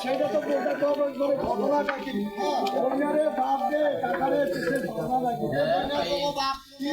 সেটা তো বলতে তো হবে মানে ঘটনাটা কি আরে বাপ রে কাকারে সে ঘটনাটা কি এটা তো বাপ কি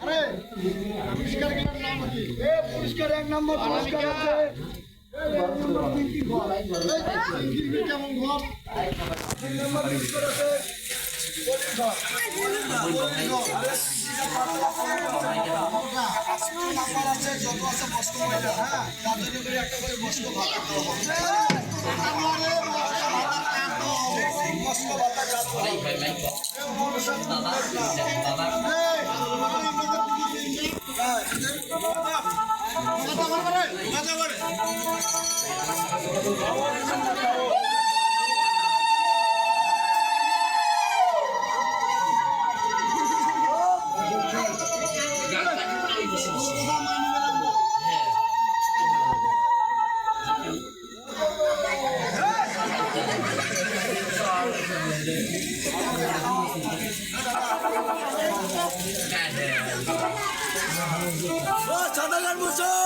আরে আছে যত আছে মহিলা হ্যাঁ করে একটা করে হবে বস্ক ভাতা কাজ করা হবে। এ মনসা ও সাদাগার মুসো